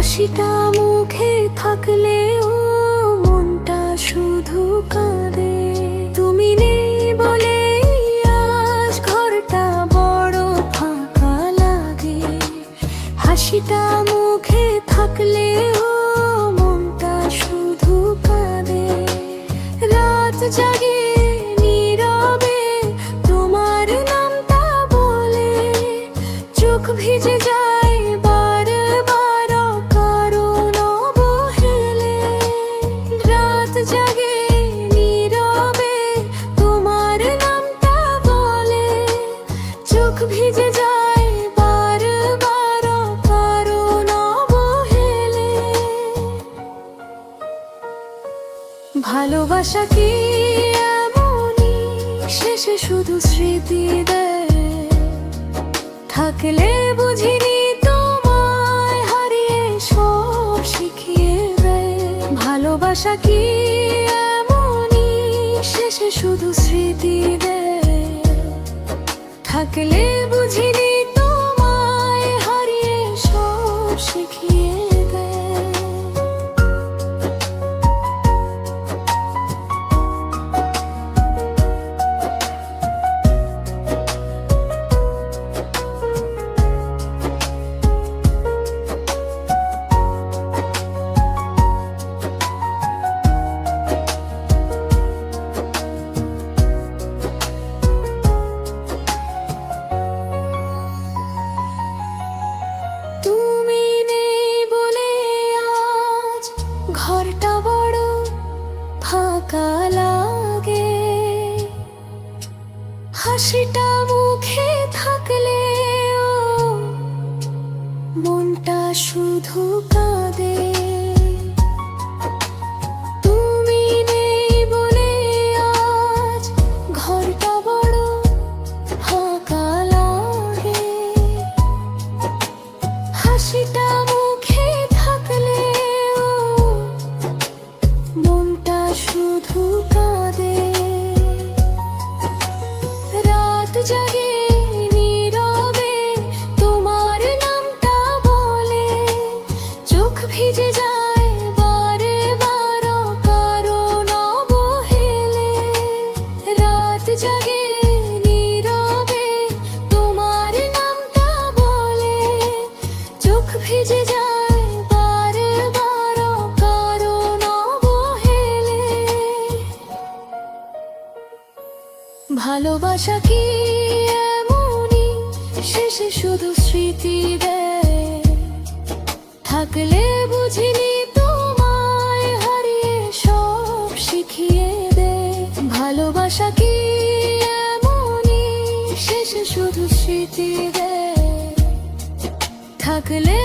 হাসিটা মুখে থাকলেও মনটা শুধু কাঁদে। তুমি নেই বলে আজ ঘরটা বড় ফাঁকা লাগে। হাসিটা মুখে থাকলেও মনটা শুধু কাঁদে। রাত জাগে ভিজে যায়। ভালোবাসা কি এমনই? শেষে শুধু স্মৃতি দেয়। থাকলে বুঝিনি তোমায় হারিয়ে সব শিখিয়ে দেয়। ভালোবাসা কি এমনই? শেষে শুধু স্মৃতি দেয়। থাকলে বুঝিনি হাসিটা মুখে থাকলে মনটা শুধু কাঁদে। তুমি বলে আজ বড় লাগে। হাসিটা ভালোবাসা কি এমনই? শেষে শুধু স্মৃতি দেয়। থাকলে বুঝিনি তোমায় হারিয়ে সব শিখিয়ে দে। ভালোবাসা কি এমনই? শেষে শুধু স্মৃতি দেয়। থাকলে